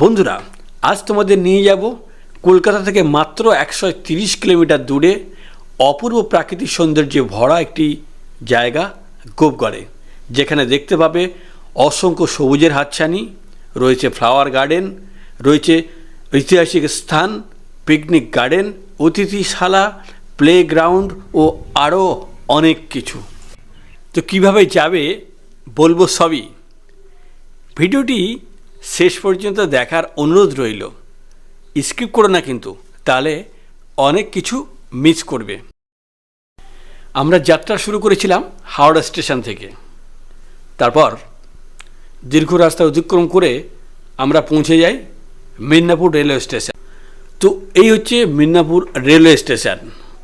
বন্ধুরা, আজ তোমাদের নিয়ে যাব কলকাতা থেকে মাত্র একশো তিরিশ কিলোমিটার দূরে অপূর্ব প্রাকৃতিক সৌন্দর্যে ভরা একটি জায়গা, গোপগড়ে। যেখানে দেখতে পাবে অসংখ্য সবুজের হাতছানি, রয়েছে ফ্লাওয়ার গার্ডেন রয়েছে ঐতিহাসিক স্থান পিকনিক গার্ডেন অতিথিশালা প্লেগ্রাউন্ড ও আরও অনেক কিছু। তো কীভাবে যাবে বলব সবই। ভিডিওটি শেষ পর্যন্ত দেখার অনুরোধ রইল। স্কিপ করো না কিন্তু, তাহলে অনেক কিছু মিস করবে। আমরা যাত্রা শুরু করেছিলাম হাওড়া স্টেশন থেকে। তারপর দীর্ঘ রাস্তা অতিক্রম করে আমরা পৌঁছে যাই মিদনাপুর রেলওয়ে স্টেশন। তো এই হচ্ছে মিদনাপুর রেলওয়ে স্টেশন।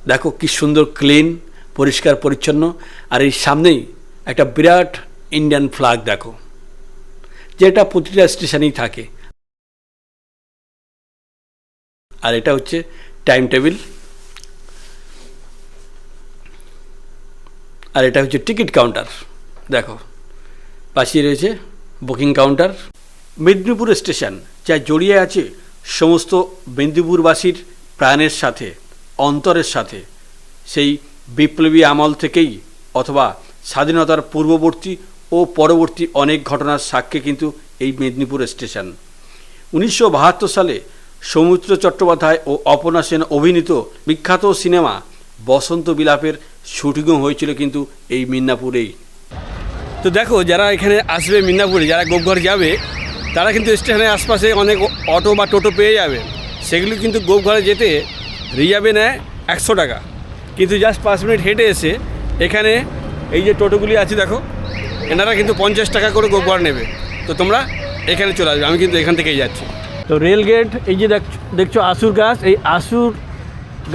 দেখো কি সুন্দর, ক্লিন, পরিষ্কার, পরিচ্ছন্ন। আর এই সামনেই একটা বিরাট ইন্ডিয়ান ফ্ল্যাগ দেখো। যেটা প্রতিটা স্টেশনেই থাকে। আর এটা হচ্ছে টাইম টেবিল আর এটা হচ্ছে টিকিট কাউন্টার দেখো, পাশেই রয়েছে বুকিং কাউন্টার মেদিনীপুর স্টেশন, যা জড়িয়ে আছে সমস্ত মেদিনীপুরবাসীর প্রাণের সাথে, অন্তরের সাথে। সেই বিপ্লবী আমল থেকেই অথবা স্বাধীনতার পূর্ববর্তী ও পরবর্তী অনেক ঘটনার সাক্ষী কিন্তু এই মেদিনীপুর স্টেশন। উনিশশো বাহাত্তর সালে সৌমিত্র চট্টোপাধ্যায় ও অপর্ণা সেন অভিনীত বিখ্যাত সিনেমা বসন্ত বিলাপের শুটিংও হয়েছিল কিন্তু এই মিদনাপুরেই তো দেখো, যারা এখানে আসবে মিদনাপুরে যারা গোপঘর যাবে, তারা কিন্তু স্টেশনের আশপাশে অনেক অটো বা টোটো পেয়ে যাবে। সেগুলি কিন্তু গোপঘরে যেতে রিজার্ভে নেয় একশো টাকা। কিন্তু জাস্ট পাঁচ মিনিট হেঁটে এসে এখানে এই যে টোটোগুলি আছে, দেখো এনারা কিন্তু পঞ্চাশ টাকা করে গোপঘর নেবে। তো তোমরা এখানে চলে আসবে। আমি কিন্তু এখান থেকেই যাচ্ছি। তো রেল গেট এই যে দেখ দেখছ আসুর গাছ এই আসুর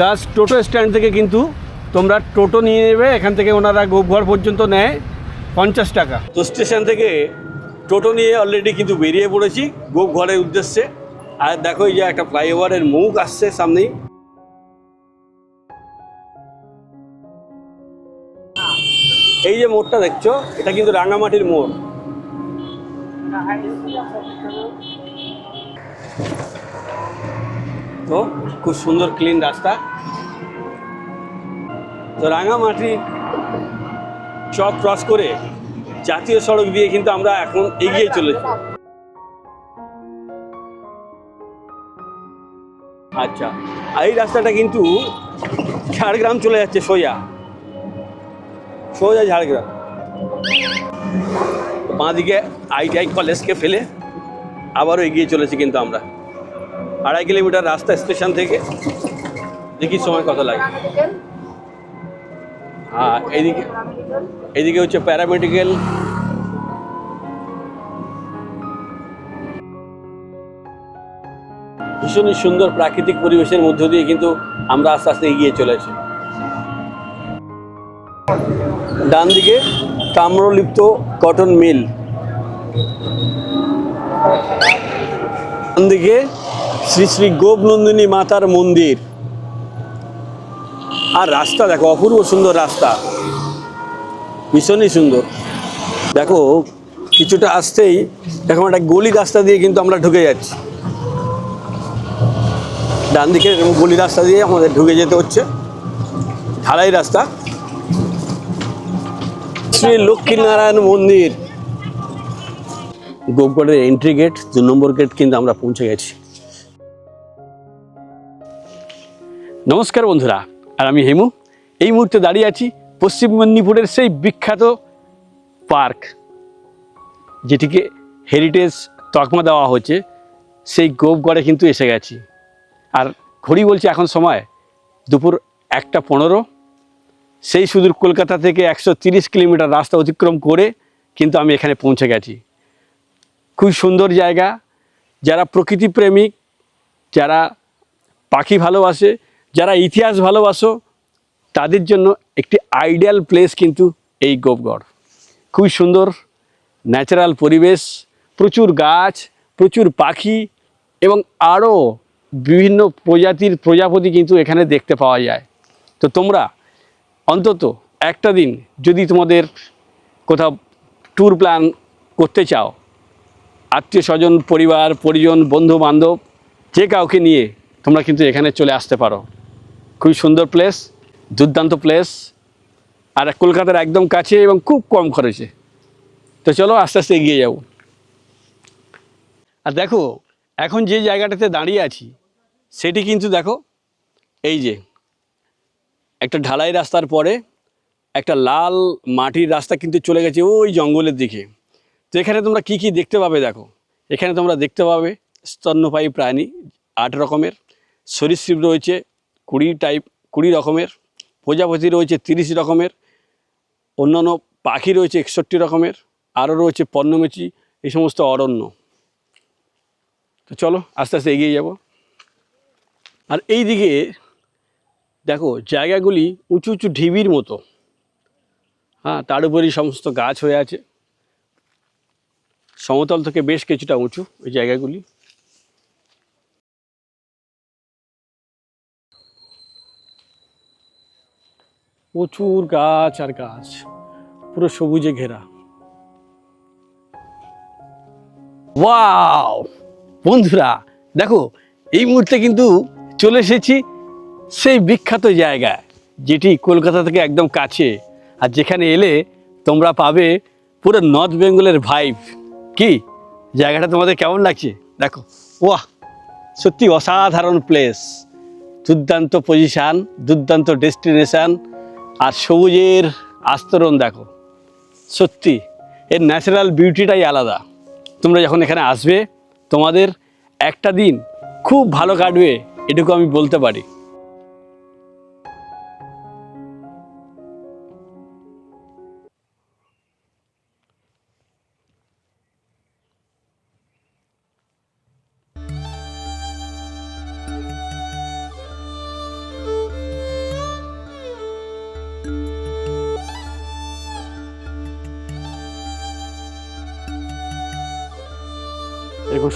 গাছ টোটো স্ট্যান্ড থেকে কিন্তু তোমরা টোটো নিয়ে নেবে। এখান থেকে ওনারা গোপঘর পর্যন্ত নেয় পঞ্চাশ টাকা। তো স্টেশন থেকে টোটো নিয়ে অলরেডি কিন্তু বেরিয়ে পড়েছি গোপঘরের উদ্দেশ্যে। আর দেখো এই যে একটা ফ্লাইওভারের মুখ আসছে সামনেই। এই যে মোড়টা দেখছ, এটা কিন্তু রাঙামাটির মোড়। তো খুব সুন্দর ক্লিন রাস্তা। তো রাঙামাটি চক ক্রস করে জাতীয় সড়ক দিয়ে কিন্তু আমরা এখন এগিয়ে চলেছি। আচ্ছা এই রাস্তাটা কিন্তু ঝাড়গ্রাম চলে যাচ্ছে সোজা। সোজা ঝাড়গ্রাম। বাঁদিকে আইটিআই কলেজকে ফেলে আবারও এগিয়ে চলেছি কিন্তু আমরা। আড়াই কিলোমিটার রাস্তা স্টেশন থেকে দেখি সময় কত লাগে। হ্যাঁ এইদিকে এইদিকে হচ্ছে প্যারামেডিক্যাল ভীষণই সুন্দর প্রাকৃতিক পরিবেশের মধ্য দিয়ে কিন্তু আমরা আস্তে আস্তে এগিয়ে চলেছি। ডান দিকে তাম্রলিপ্ত কটন মিল। ডান দিকে শ্রী শ্রী গোপনন্দিনী মাতার মন্দির। আর রাস্তা দেখো, অপূর্ব সুন্দর রাস্তা। ভীষণই সুন্দর। দেখো, কিছুটা আসতেই দেখো একটা গলি রাস্তা দিয়ে কিন্তু আমরা ঢুকে যাচ্ছি। ডান দিকে গলি রাস্তা দিয়ে আমাদের ঢুকে যেতে হচ্ছে। ঢালাই রাস্তা। শ্রী লক্ষ্মীনারায়ণ মন্দির। গোপগড়ের এন্ট্রি গেট দু নম্বর গেট কিন্তু আমরা পৌঁছে গেছি। নমস্কার বন্ধুরা, আর আমি হেমু। এই মুহূর্তে দাঁড়িয়ে আছি পশ্চিম মেদিনীপুরের সেই বিখ্যাত পার্ক, যেটিকে হেরিটেজ তকমা দেওয়া হচ্ছে সেই গোপগড়ে কিন্তু এসে গেছি। আর ঘড়ি বলছি এখন সময় দুপুর একটা পনেরো। সেই সুদূর কলকাতা থেকে একশো কিলোমিটার রাস্তা অতিক্রম করে কিন্তু আমি এখানে পৌঁছে গেছি। খুব সুন্দর জায়গা। যারা প্রকৃতি প্রেমিক, যারা পাখি ভালোবাসে, যারা ইতিহাস ভালোবাসো, তাদের জন্য একটি আইডিয়াল প্লেস কিন্তু এই গোপগড়। খুবই সুন্দর ন্যাচারাল পরিবেশ, প্রচুর গাছ, প্রচুর পাখি এবং আরও বিভিন্ন প্রজাতির প্রজাপতি কিন্তু এখানে দেখতে পাওয়া যায়। তো তোমরা অন্তত একটা দিন যদি তোমাদের কোথাও ট্যুর প্ল্যান করতে চাও, আত্মীয় স্বজন, পরিবার, পরিজন বন্ধু বান্ধব যে কাউকে নিয়ে তোমরা কিন্তু এখানে চলে আসতে পারো। খুবই সুন্দর প্লেস দুর্দান্ত প্লেস আর কলকাতার একদম কাছে এবং খুব কম খরচে। তো চলো আস্তে আস্তে এগিয়ে যাব। আর দেখো, এখন যে জায়গাটাতে দাঁড়িয়ে আছি, সেটি কিন্তু দেখো, এই যে। একটা ঢালাই রাস্তার পরে একটা লাল মাটির রাস্তা কিন্তু চলে গেছে ওই জঙ্গলের দিকে। তো এখানে তোমরা কি কি দেখতে পাবে দেখো? এখানে তোমরা দেখতে পাবে স্তন্যপায়ী প্রাণী আট রকমের, সরীসৃপ রয়েছে কুড়ি টাইপ কুড়ি রকমের, প্রজাপতি রয়েছে তিরিশ রকমের, অন্যান্য পাখি রয়েছে একষট্টি রকমের, আরও রয়েছে পণ্যমেচি, এই সমস্ত অরণ্য। তো চলো আস্তে আস্তে এগিয়ে যাব। আর এই দিকে দেখো, জায়গাগুলি উঁচু উঁচু ঢিবির মতো। হ্যাঁ তার উপরই সমস্ত গাছ হয়ে আছে। সমতল থেকে বেশ কিছুটা উঁচু ওই জায়গাগুলি। প্রচুর গাছ আর গাছ, পুরো সবুজে ঘেরা। ওয়াও! বন্ধুরা, দেখো, এই মুহূর্তে কিন্তু চলে এসেছি সেই বিখ্যাত জায়গা যেটি কলকাতা থেকে একদম কাছে। আর যেখানে এলে তোমরা পাবে পুরো নর্থ বেঙ্গলের ভাইব কি? জায়গাটা তোমাদের কেমন লাগছে? দেখো। ওয়াহ! সত্যি অসাধারণ প্লেস দুর্দান্ত পজিশান দুর্দান্ত ডেস্টিনেশান আর সবুজের আস্তরণ দেখো। সত্যি, এর ন্যাচারাল বিউটিটাই আলাদা। তোমরা যখন এখানে আসবে, তোমাদের একটা দিন খুব ভালো কাটবে, এটুকু আমি বলতে পারি।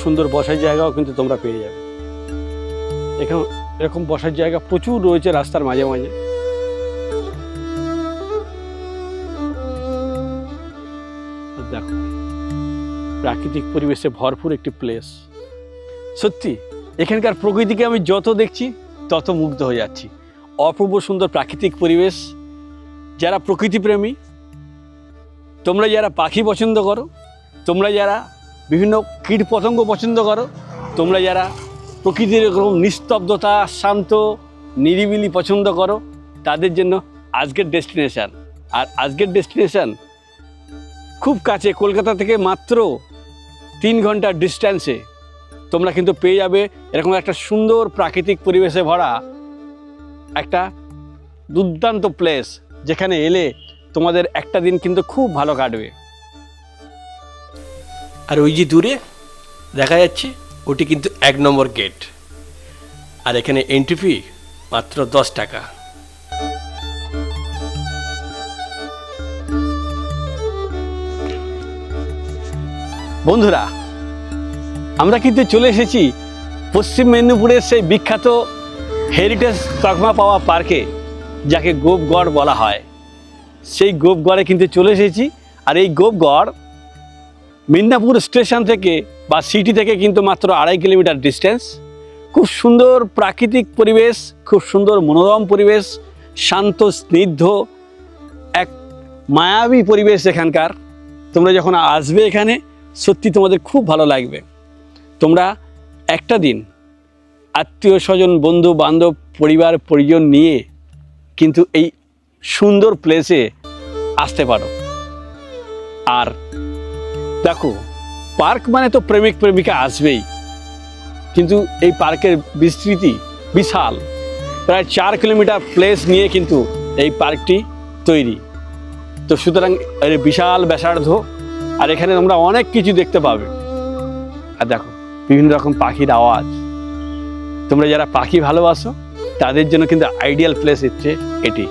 সুন্দর বসার জায়গাও কিন্তু তোমরা পেয়ে যাবে। এখানে এরকম বসার জায়গা প্রচুর রয়েছে রাস্তার মাঝে মাঝে। দেখো, প্রাকৃতিক পরিবেশে ভরপুর একটি প্লেস সত্যি, এখানকার প্রকৃতিকে আমি যত দেখছি, তত মুগ্ধ হয়ে যাচ্ছি। অপূর্ব সুন্দর প্রাকৃতিক পরিবেশ। যারা প্রকৃতিপ্রেমী, তোমরা যারা পাখি পছন্দ করো, তোমরা যারা বিভিন্ন কীট পতঙ্গ পছন্দ করো। তোমরা যারা প্রকৃতির এরকম নিস্তব্ধতা, শান্ত, নিরিবিলি পছন্দ করো, তাদের জন্য আজকের ডেস্টিনেশান। আর আজকের ডেস্টিনেশান খুব কাছে, কলকাতা থেকে মাত্র তিন ঘণ্টার ডিস্ট্যান্সে। তোমরা কিন্তু পেয়ে যাবে এরকম একটা সুন্দর প্রাকৃতিক পরিবেশে ভরা একটা দুর্দান্ত প্লেস যেখানে এলে তোমাদের একটা দিন কিন্তু খুব ভালো কাটবে। আর ওই যে দূরে দেখা যাচ্ছে, ওটি কিন্তু এক নম্বর গেট আর এখানে এন্ট্রি ফি মাত্র দশ টাকা। বন্ধুরা, আমরা কিন্তু চলে এসেছি পশ্চিম মেদিনীপুরের সেই বিখ্যাত হেরিটেজ তকমা পাওয়া পার্কে যাকে গোপগড় বলা হয়। সেই গোপগড়ে কিন্তু চলে এসেছি, আর এই গোপগড় মিদনাপুর স্টেশন থেকে বা সিটি থেকে কিন্তু মাত্র আড়াই কিলোমিটার ডিস্টেন্স খুব সুন্দর প্রাকৃতিক পরিবেশ, খুব সুন্দর মনোরম পরিবেশ, শান্ত, স্নিগ্ধ, এক মায়াবী পরিবেশ এখানকার। তোমরা যখন আসবে এখানে, সত্যি তোমাদের খুব ভালো লাগবে। তোমরা একটা দিন আত্মীয় স্বজন, বন্ধু, বান্ধব, পরিবার, পরিজন নিয়ে কিন্তু এই সুন্দর প্লেসে আসতে পারো। আর দেখো, পার্ক মানে তো প্রেমিক প্রেমিকা আসবেই। কিন্তু এই পার্কের বিস্তৃতি বিশাল। প্রায় চার কিলোমিটার প্লেস নিয়ে কিন্তু এই পার্কটি তৈরি। তো সুতরাং এর বিশাল ব্যাসার্ধ, আর এখানে তোমরা অনেক কিছু দেখতে পাবে। আর দেখো, বিভিন্ন রকম পাখির আওয়াজ। তোমরা যারা পাখি ভালোবাসো, তাদের জন্য কিন্তু আইডিয়াল প্লেস হচ্ছে এটি।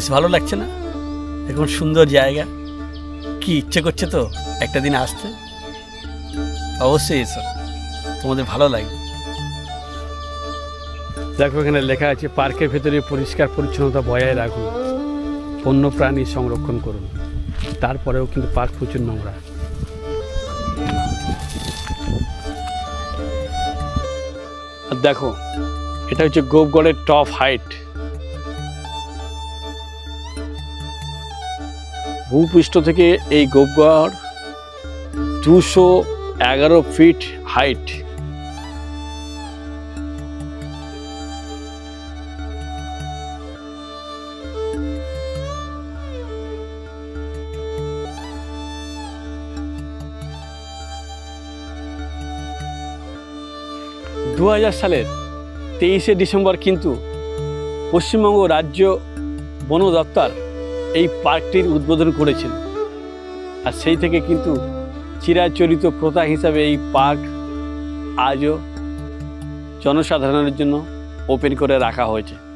বেশ ভালো লাগছে না? এখন সুন্দর জায়গা। কি ইচ্ছে করছে তো একটা দিন আসতে? অবশ্যই এসো তোমাদের ভালো লাগবে। দেখো, এখানে লেখা আছে, পার্কের ভেতরে পরিষ্কার পরিচ্ছন্নতা বজায় রাখুন। বন্য প্রাণী সংরক্ষণ করুন। তারপরেও কিন্তু পার্ক প্রচুর নোংরা। আর দেখো, এটা হচ্ছে গোপগড়ের টপ হাইট ভূপৃষ্ঠ থেকে এই গোপগড় দুশো এগারো ফিট হাইট। দু হাজার সালের তেইশে ডিসেম্বর কিন্তু পশ্চিমবঙ্গ রাজ্য বন দপ্তর এই পার্কটির উদ্বোধন করেছেন। আর সেই থেকে কিন্তু চিরাচরিত প্রথা হিসাবে এই পার্ক আজও জনসাধারণের জন্য ওপেন করে রাখা হয়েছে।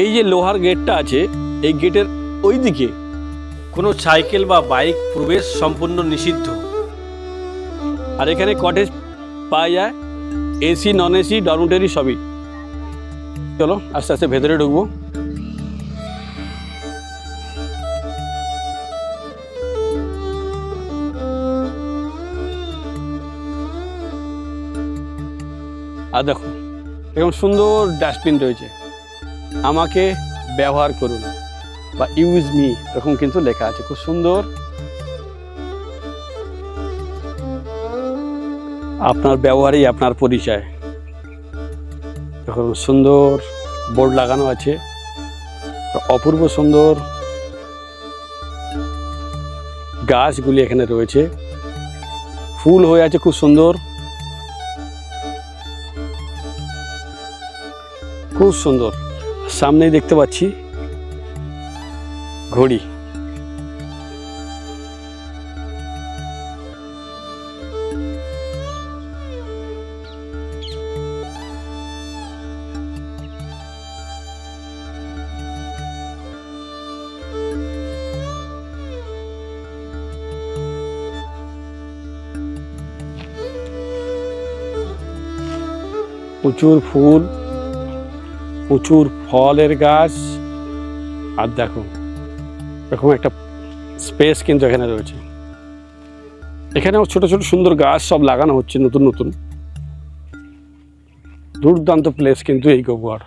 এই যে লোহার গেটটা আছে, এই গেটের ওই দিকে কোনো সাইকেল বা বাইক প্রবেশ সম্পূর্ণ নিষিদ্ধ। আর এখানে কটেজ পাওয়া যায় এসি নন এসি ডরমিটরি সবই। চলো, আস্তে আস্তে ভেতরে ঢুকবো। আর দেখো, এরকম সুন্দর ডাস্টবিন রয়েছে। আমাকে ব্যবহার করুন বা ইউজ মি এরকম কিন্তু লেখা আছে। খুব সুন্দর। আপনার ব্যবহারেই আপনার পরিচয়। দেখুন, সুন্দর বোর্ড লাগানো আছে। অপূর্ব সুন্দর গাছগুলি এখানে রয়েছে। ফুল হয়ে আছে খুব সুন্দর। খুব সুন্দর। সামনেই দেখতে পাচ্ছি ঘড়ি প্রচুর ফুল প্রচুর ফলের গাছ। আর দেখো, এরকম একটা স্পেস কিন্তু এখানে রয়েছে। এখানেও ছোট ছোট সুন্দর গাছ সব লাগানো হচ্ছে নতুন নতুন। দুর্দান্ত প্লেস কিন্তু এই গোবর।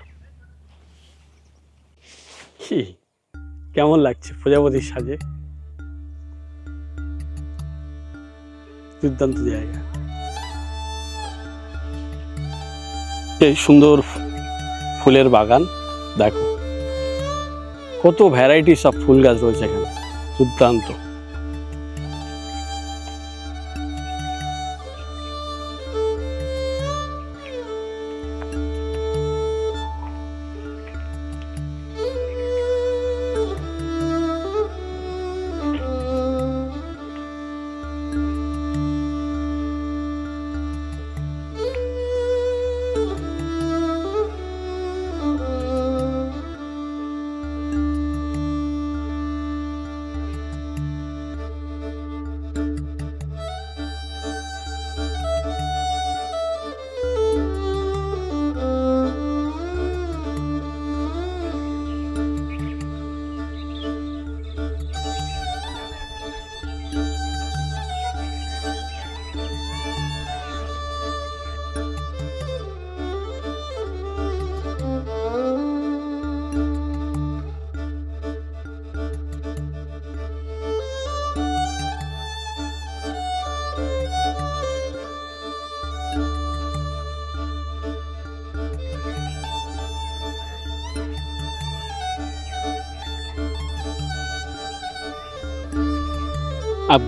কি কেমন লাগছে প্রজাপতির সাজে? দুর্দান্ত জায়গা। এই সুন্দর ফুলের বাগান দেখো। কত ভ্যারাইটিস সব ফুল গাছ রয়েছে এখানে দুর্দান্ত।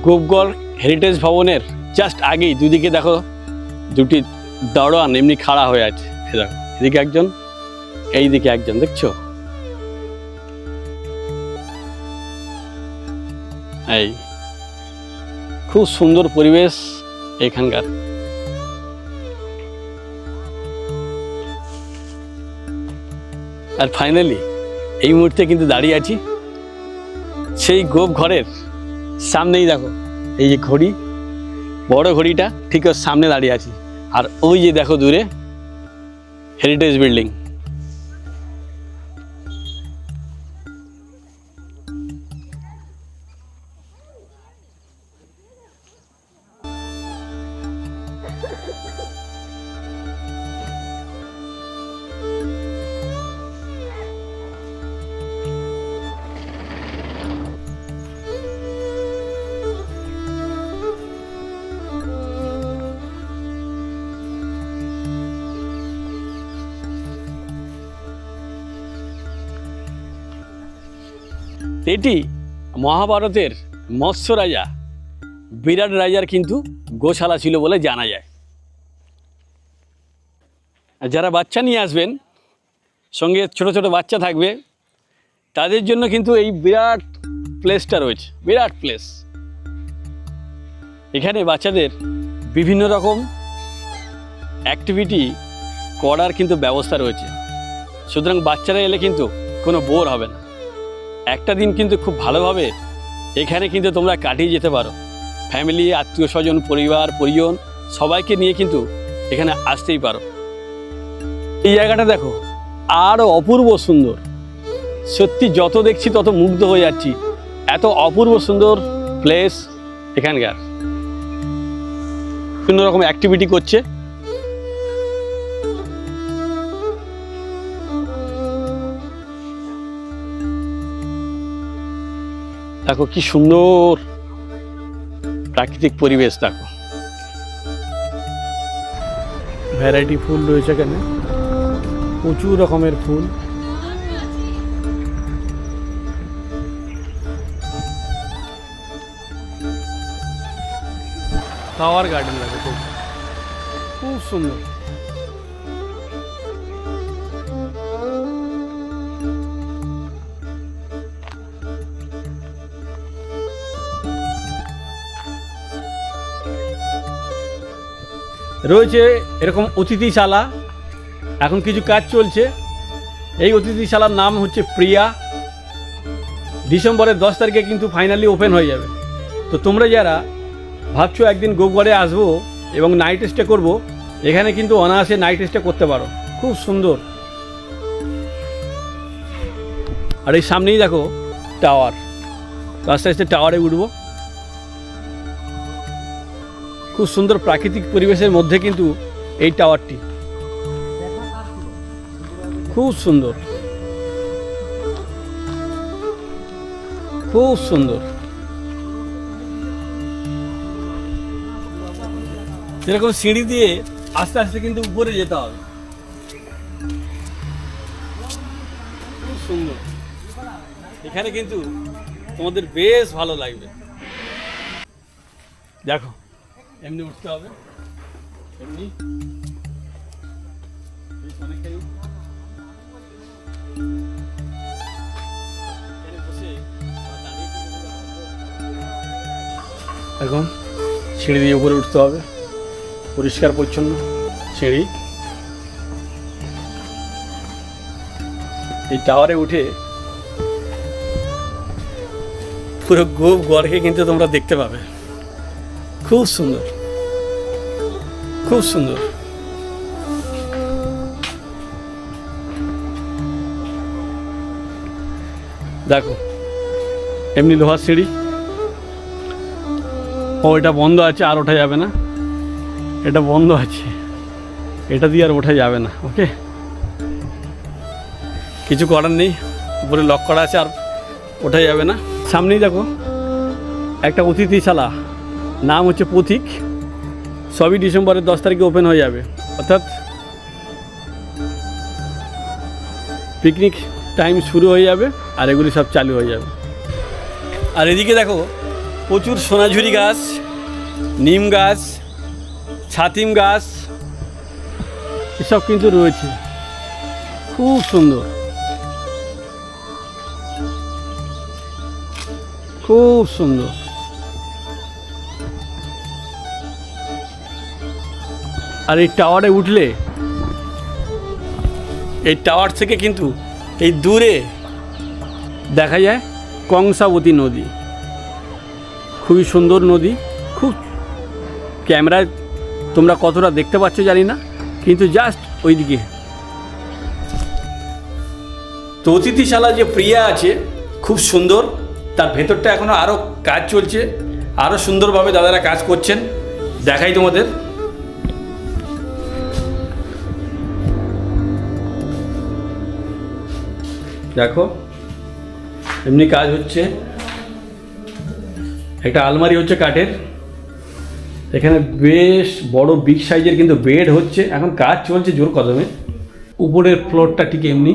গোপগড় হেরিটেজ ভবনের জাস্ট আগেই দুদিকে দেখো, দুটি দারোয়ান এমনি খাড়া হয়ে আছে। দেখো, এদিকে একজন, এইদিকে একজন, দেখছ? এই, খুব সুন্দর পরিবেশ এখানকার। আর ফাইনালি এই মুহূর্তে কিন্তু দাঁড়িয়ে আছি, সেই গোপ ঘরের সামনেই দেখো, এই যে ঘড়ি, বড় ঘড়িটা ঠিক ওর সামনে দাঁড়িয়ে আছে। আর ওই যে দেখো দূরে হেরিটেজ বিল্ডিং এটি মহাভারতের মৎস্য রাজা, বিরাট রাজার কিন্তু গোশালা ছিল বলে জানা যায়। যারা বাচ্চা নিয়ে আসবেন, সঙ্গে ছোট ছোট বাচ্চা থাকবে, তাদের জন্য কিন্তু এই বিরাট প্লেসটা রয়েছে, বিরাট প্লেস এখানে বাচ্চাদের বিভিন্ন রকম অ্যাক্টিভিটি করার কিন্তু ব্যবস্থা রয়েছে। সুতরাং বাচ্চারা এলে কিন্তু কোনো বোর হবে না। একটা দিন কিন্তু খুব ভালোভাবে এখানে কিন্তু তোমরা কাটিয়ে যেতে পারো। ফ্যামিলি আত্মীয় স্বজন পরিবার, পরিজন, সবাইকে নিয়ে কিন্তু এখানে আসতেই পারো। এই জায়গাটা দেখো আরও অপূর্ব সুন্দর। সত্যি যত দেখছি তত মুগ্ধ হয়ে যাচ্ছি। এত অপূর্ব সুন্দর প্লেস এখানকার। বিভিন্ন রকম অ্যাক্টিভিটি করছে। দেখো কি সুন্দর প্রাকৃতিক পরিবেশ, দেখো। ভ্যারাইটি ফুল রয়েছে এখানে। প্রচুর রকমের ফুল। ফ্লাওয়ার গার্ডেন লাগে খুব। খুব সুন্দর। রয়েছে এরকম অতিথিশালা। এখন কিছু কাজ চলছে। এই অতিথিশালার নাম হচ্ছে প্রিয়া। ডিসেম্বরের দশ তারিখে কিন্তু ফাইনালি ওপেন হয়ে যাবে। তো তোমরা যারা ভাবছ একদিন গোবগড়ে আসব এবং নাইট স্টে করব, এখানে কিন্তু অনায়াসে নাইট স্টে করতে পারো। খুব সুন্দর। আর এই সামনেই দেখো টাওয়ার আস্তে আস্তে টাওয়ারে উঠবো। খুব সুন্দর প্রাকৃতিক পরিবেশের মধ্যে কিন্তু এই টাওয়ারটি। খুব সুন্দর। খুব সুন্দর। এরকম সিঁড়ি দিয়ে আস্তে আস্তে কিন্তু উপরে যেতে হবে। খুব সুন্দর। এখানে কিন্তু তোমাদের বেশ ভালো লাগবে। দেখো। এমনি উঠতে হবে। এমনি? অনেকটাই। এখন সিঁড়ি দিয়ে উপরে উঠতে হবে। পরিষ্কার পরিচ্ছন্ন সিঁড়ি। এই টাওয়ারে উঠে পুরো গোপ গড়কে কিন্তু তোমরা দেখতে পাবে। খুব সুন্দর। খুব সুন্দর। দেখো, এমনি লোহার সিঁড়ি। ও, এটা বন্ধ আছে, আর ওঠা যাবে না। এটা বন্ধ আছে। এটা দিয়ে আর ওঠা যাবে না ওকে কিছু করার নেই, উপরে লক করা আছে, আর ওঠা যাবে না। সামনেই দেখো, একটা অতিথিশালা। নাম হচ্ছে পথিক। সবই ডিসেম্বরের দশ তারিখে ওপেন হয়ে যাবে। অর্থাৎ পিকনিক টাইম শুরু হয়ে যাবে আর এগুলি সব চালু হয়ে যাবে। আর এদিকে দেখো, প্রচুর সোনাঝুরি গাছ, নিম গাছ, ছাতিম গাছ, এসব কিন্তু রয়েছে। খুব সুন্দর। খুব সুন্দর। আর এই টাওয়ারে উঠলে, এই টাওয়ার থেকে কিন্তু এই দূরে দেখা যায় কংসাবতী নদী। খুবই সুন্দর নদী। খুব ক্যামেরায় তোমরা কতটা দেখতে পাচ্ছ জানি না, কিন্তু জাস্ট ওইদিকে। তো অতিথিশালা যে প্রিয়া আছে, খুব সুন্দর। তার ভেতরটা এখনও আরও কাজ চলছে। আরও সুন্দরভাবে দাদারা কাজ করছেন। দেখাই তোমাদের। দেখো, এমনি কাজ হচ্ছে। একটা আলমারি হচ্ছে কাঠের। এখানে বেশ বড় বিগ সাইজের কিন্তু বেড হচ্ছে। এখন কাজ চলছে জোর কদমে। উপরের ফ্লোরটা ঠিক এমনি।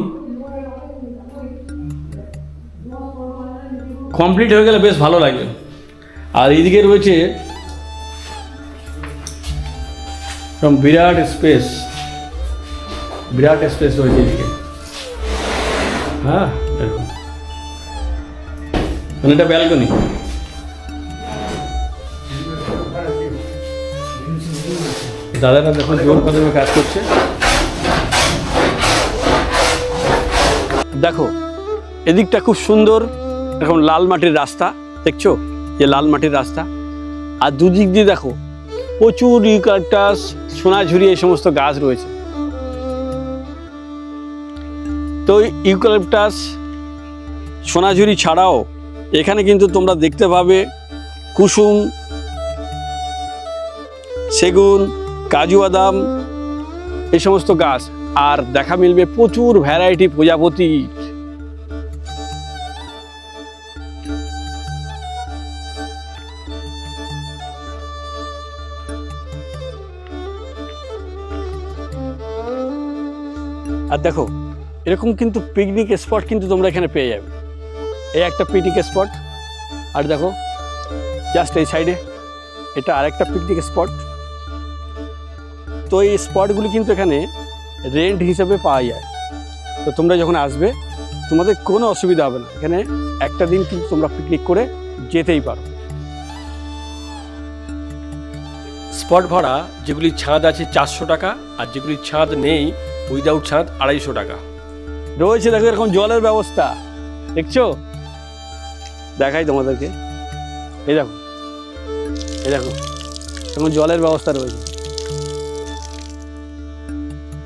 কমপ্লিট হয়ে গেলে বেশ ভালো লাগবে। আর এইদিকে রয়েছে বিরাট স্পেস বিরাট স্পেস রয়েছে এদিকে। হ্যাঁ এরকম। মানে এটা ব্যালকনি দাদারা দেখুন জোর কদমে কাজ করছে। দেখো এদিকটা খুব সুন্দর এরকম লাল মাটির রাস্তা দেখছ? যে লাল মাটির রাস্তা। আর দুদিক দিয়ে দেখো প্রচুর ইউকালটাস সোনাঝুরি এই সমস্ত গাছ রয়েছে। তো ইউকালিপটাস সোনাঝুরি ছাড়াও এখানে কিন্তু তোমরা দেখতে পাবে কুসুম, সেগুন, কাজু বাদাম, এই সমস্ত গাছ। আর দেখা মিলবে প্রচুর ভ্যারাইটি প্রজাপতি। আর দেখো এরকম কিন্তু পিকনিক স্পট কিন্তু তোমরা এখানে পেয়ে যাবে। এই একটা পিকনিক স্পট আর দেখো জাস্ট এই সাইডে এটা আরেকটা পিকনিক স্পট তো এই স্পটগুলি কিন্তু এখানে রেন্ট হিসেবে পাওয়া যায়। তো তোমরা যখন আসবে, তোমাদের কোনো অসুবিধা হবে না। এখানে একটা দিন কিন্তু তোমরা পিকনিক করে যেতেই পারো। স্পট ভাড়া, যেগুলি ছাদ আছে চারশো টাকা, আর যেগুলি ছাদ নেই উইদাউট ছাদ আড়াইশো টাকা। রয়েছে দেখো এরকম জলের ব্যবস্থা। দেখছ? দেখাই তোমাদেরকে। এই দেখো। এই দেখো। এখন জলের ব্যবস্থা রয়েছে।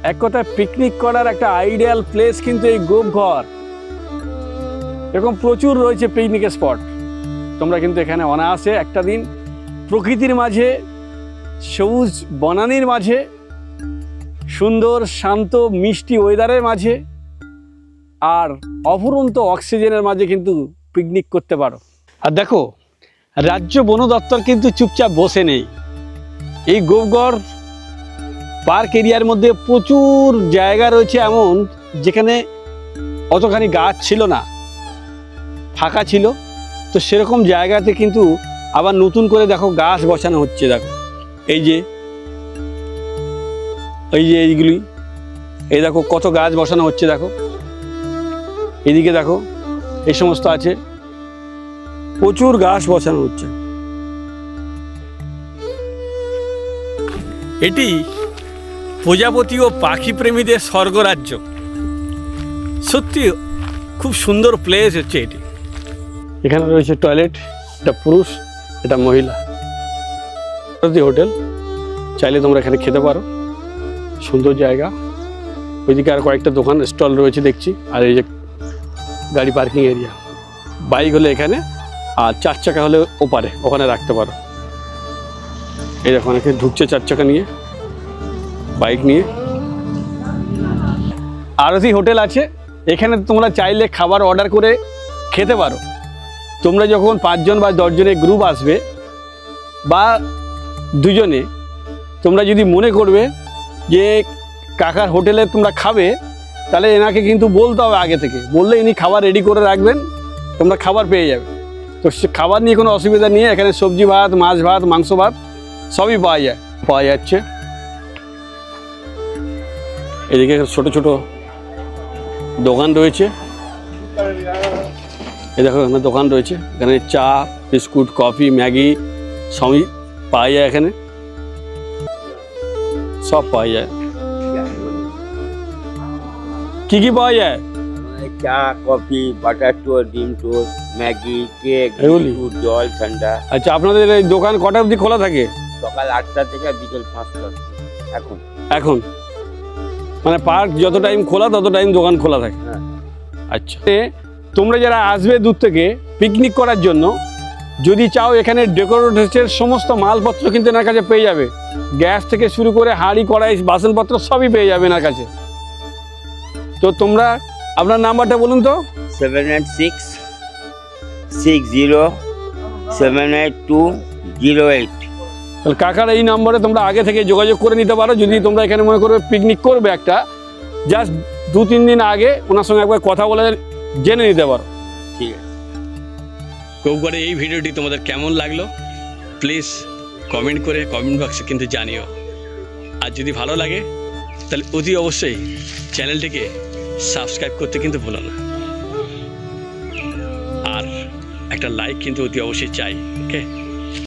এক কথায় পিকনিক করার একটা আইডিয়াল প্লেস কিন্তু এই গোপঘর এরকম প্রচুর রয়েছে পিকনিকের স্পট তোমরা কিন্তু এখানে অনায়াসে একটা দিন প্রকৃতির মাঝে, সবুজ বনানির মাঝে, সুন্দর, শান্ত, মিষ্টি ওয়েদারের মাঝে আর অফুরন্ত অক্সিজেনের মাঝে কিন্তু পিকনিক করতে পারো। আর দেখো, রাজ্য বন দপ্তর কিন্তু চুপচাপ বসে নেই। এই গোপগড় পার্ক এরিয়ার মধ্যে প্রচুর জায়গা রয়েছে এমন, যেখানে অতখানি গাছ ছিল না। ফাঁকা ছিল। তো সেরকম জায়গাতে কিন্তু আবার নতুন করে দেখো গাছ বসানো হচ্ছে, দেখো। এই যে এই যে এইগুলি, এই দেখো কত গাছ বসানো হচ্ছে, দেখো। এদিকে দেখো এই সমস্ত আছে। প্রচুর গাছ বসানো হচ্ছে। এটি প্রজাপতি ও পাখি প্রেমীদের স্বর্গরাজ্য। সত্যি খুব সুন্দর প্লেস হচ্ছে এটি। এখানে রয়েছে টয়লেট এটা পুরুষ এটা মহিলা। হোটেল চাইলে তোমরা এখানে খেতে পারো। সুন্দর জায়গা। ওইদিকে আর কয়েকটা দোকান স্টল রয়েছে দেখছি। আর এই যে গাড়ি পার্কিং এরিয়া। বাইক হলে এখানে, আর চার চাকা হলে ওপারে, ওখানে রাখতে পারো। এই দেখো, অনেকে ঢুকছে চার চাকা নিয়ে, বাইক নিয়ে। আরতি হোটেল আছে, এখানে তোমরা চাইলে খাবার অর্ডার করে খেতে পারো। তোমরা যখন পাঁচজন বা দশজনের গ্রুপ আসবে, বা দুজনে, তোমরা যদি মনে করবে যে কাকার হোটেলে তোমরা খাবে তাহলে এনাকে কিন্তু বলতে হবে আগে থেকে। বললে ইনি খাবার রেডি করে রাখবেন, তোমরা খাবার পেয়ে যাবে। তো খাবার নিয়ে কোনো অসুবিধা নেই, এখানে সবজি ভাত, মাছ ভাত, মাংস ভাত, সবই পাওয়া যায়। পাওয়া যাচ্ছে। এদিকে ছোট ছোট দোকান রয়েছে। এই দেখো, এখানে দোকান রয়েছে। এখানে চা, বিস্কুট, কফি, ম্যাগি সবই পাওয়া যায় এখানে। সব পাওয়া যায়। কি কি পাওয়া যায়? চা কফি বাটার টোস্ট ডিম টোস্ট ম্যাগি কেক? বিস্কুট, জল ঠান্ডা। আচ্ছা আপনাদের এই দোকান কটা অবধি খোলা থাকে? সকাল আটটা থেকে বিকেল পাঁচটা এখন। এখন? মানে পার্ক যত টাইম খোলা তত টাইম দোকান খোলা থাকে? হ্যাঁ। আচ্ছা। তোমরা যারা আসবে দূর থেকে পিকনিক করার জন্য যদি চাও এখানে ডেকোরেটের সমস্ত মালপত্র কিন্তু এনার কাছে পেয়ে যাবে। গ্যাস থেকে শুরু করে হাঁড়ি কড়াই বাসনপত্র সবই পেয়ে যাবে এনার কাছে। তো তোমরা আপনার নাম্বারটা বলুন তো। Seven eight six six zero seven eight two zero eight. তাহলে কাকার এই নম্বরে তোমরা আগে থেকে যোগাযোগ করে নিতে পারো। যদি তোমরা এখানে মনে করবে পিকনিক করবে একটা জাস্ট দু তিন দিন আগে ওনার সঙ্গে একবার কথা বলে জেনে নিতে পারো। ঠিক আছে। কৌগড়ে এই ভিডিওটি তোমাদের কেমন লাগল? প্লিজ কমেন্ট করে কমেন্ট বক্সে কিন্তু জানিও। আর যদি ভালো লাগে তাহলে অতি অবশ্যই চ্যানেলটিকে সাবস্ক্রাইব করতে কিন্তু ভুলো না। আর একটা লাইক কিন্তু অতি অবশ্যই চাই ওকে